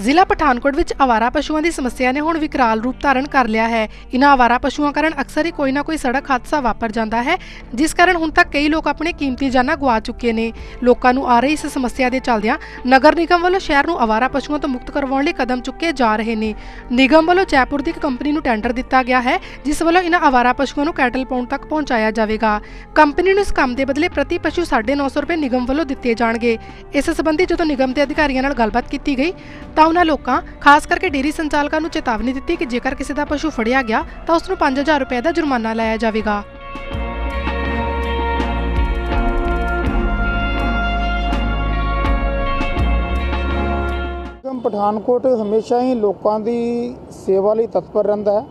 ਜ਼ਿਲ੍ਹਾ ਪਠਾਨਕੋਟ ਵਿੱਚ ਆਵਾਰਾ ਪਸ਼ੂਆਂ ਦੀ ਸਮੱਸਿਆ ਨੇ ਹੁਣ ਵਿਕਰਾਲ ਰੂਪ ਧਾਰਨ ਕਰ ਲਿਆ ਹੈ। ਇਹਨਾਂ ਆਵਾਰਾ ਪਸ਼ੂਆਂ ਕਾਰਨ ਅਕਸਰ ਹੀ ਕੋਈ ਨਾ ਕੋਈ ਸੜਕ ਹਾਦਸਾ ਵਾਪਰ ਜਾਂਦਾ ਹੈ, ਜਿਸ ਕਾਰਨ ਹੁਣ ਤੱਕ ਕਈ ਲੋਕ ਆਪਣੇ ਕੀਮਤੀ ਜਾਨਾਂ ਗਵਾ ਚੁੱਕੇ ਨੇ। ਲੋਕਾਂ ਨੂੰ ਆ ਰਹੀ ਇਸ ਸਮੱਸਿਆ ਦੇ ਚੱਲਦਿਆਂ ਨਗਰ ਨਿਗਮ ਵੱਲੋਂ ਸ਼ਹਿਰ ਨੂੰ ਆਵਾਰਾ ਪਸ਼ੂਆਂ ਤੋਂ ਮੁਕਤ ਕਰਵਾਉਣ ਲਈ ਕਦਮ ਚੁੱਕੇ ਜਾ ਰਹੇ ਨੇ। ਨਿਗਮ ਵੱਲੋਂ ਜੈਪੁਰ ਦੀ ਇੱਕ ਕੰਪਨੀ ਨੂੰ ਟੈਂਡਰ ਦਿੱਤਾ ਗਿਆ ਹੈ, ਜਿਸ ਵੱਲੋਂ ਇਹਨਾਂ ਆਵਾਰਾ ਪਸ਼ੂਆਂ ਨੂੰ ਕੈਟਲ ਪਾਉਣ ਤੱਕ ਪਹੁੰਚਾਇਆ ਜਾਵੇਗਾ। ਕੰਪਨੀ ਨੂੰ ਇਸ ਕੰਮ ਦੇ ਬਦਲੇ ਪ੍ਰਤੀ ਪਸ਼ੂ 950 ਰੁਪਏ ਨਿਗਮ ਵੱਲੋਂ ਦਿੱਤੇ ਜਾਣਗੇ। ਇਸ ਸੰਬੰਧੀ ਜਦੋਂ ਨਿਗਮ ਦੇ ਅਧਿਕਾਰੀਆਂ ਨਾਲ ਗੱਲਬਾਤ ਕੀਤੀ ਗਈ, ਤਾਂ ਉਹਨਾਂ ਲੋਕਾਂ, ਖਾਸ ਕਰਕੇ ਡੇਅਰੀ ਸੰਚਾਲਕਾਂ ਨੂੰ ਚੇਤਾਵਨੀ ਦਿੱਤੀ ਕਿ ਜੇਕਰ ਕਿਸੇ ਦਾ ਪਸ਼ੂ ਫੜਿਆ ਗਿਆ, ਤਾਂ ਉਸ ਨੂੰ 5000 ਰੁਪਏ ਦਾ ਜੁਰਮਾਨਾ ਲਾਇਆ ਜਾਵੇਗਾ। ਪਠਾਨਕੋਟ ਹਮੇਸ਼ਾ ਹੀ ਲੋਕਾਂ ਦੀ ਸੇਵਾ ਲਈ ਤਤਪਰ ਰਹਿੰਦਾ ਹੈ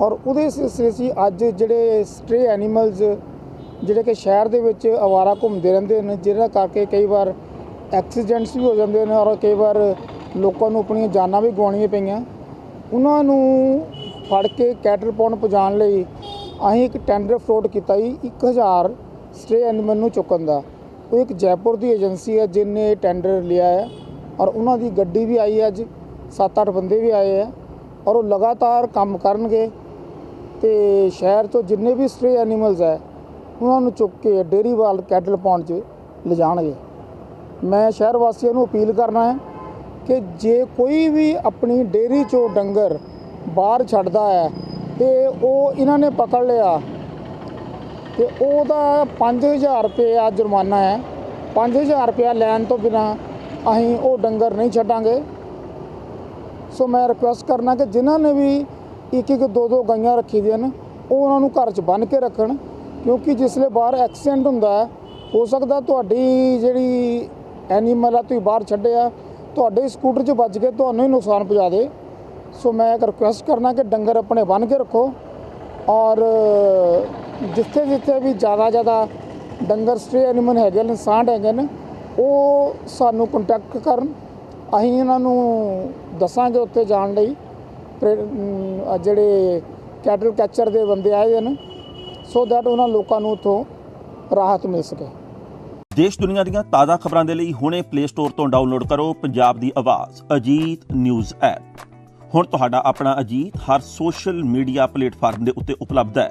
ਔਰ ਉਹਦੇ ਸਿਲਸਿਲੇ 'ਚ ਅੱਜ ਜਿਹੜੇ ਸਟ੍ਰੇ ਐਨੀਮਲਸ ਜਿਹੜੇ ਕਿ ਸ਼ਹਿਰ ਦੇ ਵਿੱਚ ਆਵਾਰਾ ਘੁੰਮਦੇ ਰਹਿੰਦੇ ਨੇ, ਜਿਹਨਾਂ ਕਰਕੇ ਕਈ ਵਾਰ ਐਕਸੀਡੈਂਟਸ ਵੀ ਹੋ ਜਾਂਦੇ ਨੇ ਔਰ ਕਈ ਵਾਰ ਲੋਕਾਂ ਨੂੰ ਆਪਣੀਆਂ ਜਾਨਾਂ ਵੀ ਗਵਾਉਣੀਆਂ ਪਈਆਂ। ਉਹਨਾਂ ਨੂੰ ਫੜ ਕੇ ਕੈਟਲ ਪਾਉਣ ਪਹੁੰਚਾਉਣ ਲਈ ਅਸੀਂ ਇੱਕ ਟੈਂਡਰ ਫਲੋਟ ਕੀਤਾ ਜੀ 1000 ਸਟ੍ਰੇ ਐਨੀਮਲ ਨੂੰ ਚੁੱਕਣ ਦਾ। ਉਹ ਇੱਕ ਜੈਪੁਰ ਦੀ ਏਜੰਸੀ ਹੈ ਜਿਨੇ ਟੈਂਡਰ ਲਿਆ ਹੈ ਔਰ ਉਹਨਾਂ ਦੀ ਗੱਡੀ ਵੀ ਆਈ ਅੱਜ 7-8 ਬੰਦੇ ਵੀ ਆਏ ਆ ਔਰ ਉਹ ਲਗਾਤਾਰ ਕੰਮ ਕਰਨਗੇ ਤੇ ਸ਼ਹਿਰ ਤੋਂ ਜਿੰਨੇ ਵੀ ਸਟ੍ਰੇ ਐਨੀਮਲਸ ਹੈ, ਉਹਨਾਂ ਨੂੰ ਚੁੱਕ ਕੇ ਡੇਅਰੀ ਵਾਲ ਕੈਟਲ ਪਾਉਣ 'ਚ ਲਿਜਾਣਗੇ। ਮੈਂ ਸ਼ਹਿਰ ਵਾਸੀਆਂ ਨੂੰ ਅਪੀਲ ਕਰਨਾ ਹੈ ਕਿ ਜੇ ਕੋਈ ਵੀ ਆਪਣੀ ਡੇਅਰੀ 'ਚੋਂ ਡੰਗਰ ਬਾਹਰ ਛੱਡਦਾ ਹੈ ਤੇ ਉਹ ਇਹਨਾਂ ਨੇ ਪਕੜ ਲਿਆ ਤੇ ਉਹਦਾ 5000 ਰੁਪਏ ਆ ਜੁਰਮਾਨਾ ਹੈ। 5000 ਰੁਪਏ ਲੈਣ ਤੋਂ ਬਿਨਾ ਅਸੀਂ ਉਹ ਡੰਗਰ ਨਹੀਂ ਛੱਡਾਂਗੇ। ਸੋ ਮੈਂ ਰਿਕੁਐਸਟ ਕਰਨਾ ਕਿ ਜਿਨ੍ਹਾਂ ਨੇ ਵੀ ਇੱਕ ਇੱਕ ਦੋ ਦੋ ਗਾਈਆਂ ਰੱਖੀ ਦੀਆਂ ਨੇ, ਉਹ ਉਹਨਾਂ ਨੂੰ ਘਰ 'ਚ ਬੰਨ੍ਹ ਕੇ ਰੱਖਣ, ਕਿਉਂਕਿ ਜਿਸਲੇ ਬਾਹਰ ਐਕਸੀਡੈਂਟ ਹੁੰਦਾ ਹੋ ਸਕਦਾ ਤੁਹਾਡੀ ਜਿਹੜੀ ਐਨੀਮਲ ਆ ਤੁਸੀਂ ਬਾਹਰ ਛੱਡਿਆ ਤੁਹਾਡੇ ਸਕੂਟਰ 'ਚ ਵੱਜ ਕੇ ਤੁਹਾਨੂੰ ਹੀ ਨੁਕਸਾਨ ਪਹੁੰਚਾ ਦੇ। ਸੋ ਮੈਂ ਇੱਕ ਰਿਕੁਐਸਟ ਕਰਨਾ ਕਿ ਡੰਗਰ ਆਪਣੇ ਬੰਨ੍ਹ ਕੇ ਰੱਖੋ। ਔਰ, ਜਿੱਥੇ ਜਿੱਥੇ ਵੀ ਜ਼ਿਆਦਾ ਜ਼ਿਆਦਾ ਡੰਗਰ ਸਟੇ ਐਨੀਮਲ ਹੈਗੇ ਨੇ, ਸਾਂਢ ਹੈਗੇ ਨੇ, ਉਹ ਸਾਨੂੰ ਕੰਟੈਕਟ ਕਰਨ। ਅਸੀਂ ਇਹਨਾਂ ਨੂੰ ਦੱਸਾਂਗੇ ਉੱਥੇ ਜਾਣ ਲਈ। ਪ੍ਰੇ- ਜਿਹੜੇ ਕੈਟਲ ਕੈਚਰ ਦੇ ਬੰਦੇ ਆਏ ਨੇ ਸੋ ਦੈਟ ਉਹਨਾਂ ਲੋਕਾਂ ਨੂੰ ਉੱਥੋਂ ਰਾਹਤ ਮਿਲ ਸਕੇ। ਦੇਸ਼ ਦੁਨੀਆ ਦੀਆਂ ਤਾਜ਼ਾ ਖਬਰਾਂ ਦੇ ਲਈ ਹੁਣੇ ਪਲੇ ਸਟੋਰ ਤੋਂ ਡਾਊਨਲੋਡ ਕਰੋ ਪੰਜਾਬ ਦੀ ਆਵਾਜ਼, ਅਜੀਤ ਨਿਊਜ਼ ਐਪ। ਹੁਣ ਤੁਹਾਡਾ ਆਪਣਾ ਅਜੀਤ ਹਰ ਸੋਸ਼ਲ ਮੀਡੀਆ ਪਲੇਟਫਾਰਮ ਦੇ ਉੱਤੇ ਉਪਲਬਧ ਹੈ।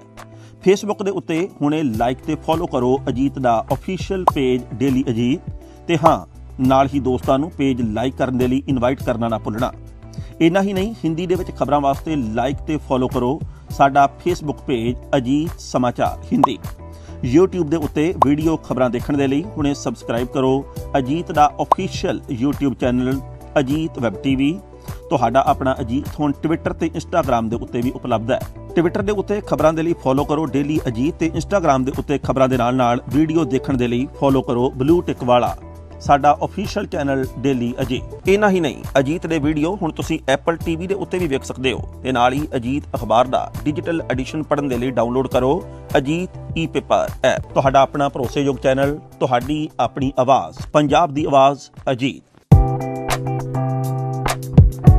ਫੇਸਬੁੱਕ ਦੇ ਉੱਤੇ ਹੁਣੇ ਲਾਈਕ ਤੇ ਫੋਲੋ ਕਰੋ ਅਜੀਤ ਦਾ ਅਫੀਸ਼ੀਅਲ ਪੇਜ ਡੇਲੀ ਅਜੀਤ ਤੇ ਹਾਂ, ਨਾਲ ਹੀ ਦੋਸਤਾਂ ਨੂੰ ਪੇਜ ਲਾਈਕ ਕਰਨ ਦੇ ਲਈ ਇਨਵਾਈਟ ਕਰਨਾ ਨਾ ਭੁੱਲਣਾ। ਇੰਨਾ ਹੀ ਨਹੀਂ, ਹਿੰਦੀ ਦੇ ਵਿੱਚ ਖਬਰਾਂ ਵਾਸਤੇ ਲਾਈਕ ਤੇ ਫੋਲੋ ਕਰੋ ਸਾਡਾ ਫੇਸਬੁੱਕ ਪੇਜ ਅਜੀਤ ਸਮਾਚਾਰ ਹਿੰਦੀ। YouTube ਦੇ ਉੱਤੇ ਵੀਡੀਓ ਖਬਰਾਂ ਦੇਖਣ ਦੇ ਲਈ ਹੁਣੇ ਸਬਸਕ੍ਰਾਈਬ ਕਰੋ ਅਜੀਤ ਦਾ official YouTube channel Ajit web TV ਤੁਹਾਡਾ ਆਪਣਾ ਅਜੀਤ ਹੁਣ ਟਵਿੱਟਰ ਤੇ ਇੰਸਟਾਗ੍ਰam ਦੇ ਉੱਤੇ ਵੀ ਉਪਲਬਧ ਹੈ। ਟਵਿੱਟਰ ਦੇ ਉੱਤੇ ਖਬਰਾਂ ਦੇ ਲਈ ਫੋਲੋ ਕਰੋ ਡੇਲੀ ਅਜੀਤ ਤੇ ਇੰਸਟਾਗ੍ਰam ਦੇ ਉੱਤੇ ਖਬਰਾਂ ਦੇ ਨਾਲ ਨਾਲ ਵੀਡੀਓ ਦੇਖਣ ਦੇ ਲਈ ਫੋਲੋ ਕਰੋ ਬਲੂ ਟਿਕ ਵਾਲਾ। ਸਾਡਾ ਅਫੀਸ਼ੀਅਲ ਚੈਨਲ ਡੇਲੀ ਅਜੀਤ ਇਹਨਾਂ ਹੀ ਨਹੀਂ, ਅਜੀਤ ਦੇ ਵੀਡੀਓ ਹੁਣ ਤੁਸੀਂ Apple TV ਦੇ ਉੱਤੇ ਵੀ ਵੇਖ ਸਕਦੇ ਹੋ। ਤੇ ਨਾਲ ਹੀ ਅਜੀਤ ਅਖਬਾਰ ਦਾ ਡਿਜੀਟਲ ਐਡੀਸ਼ਨ ਪੜ੍ਹਨ ਦੇ ਲਈ ਡਾਊਨਲੋਡ ਕਰੋ ਅਜੀਤ ਈ-ਪੇਪਰ ਐਪ ਤੁਹਾਡਾ ਆਪਣਾ ਭਰੋਸੇਯੋਗ ਚੈਨਲ ਤੁਹਾਡੀ ਆਪਣੀ ਆਵਾਜ਼, ਪੰਜਾਬ ਦੀ ਆਵਾਜ਼ ਅਜੀਤ।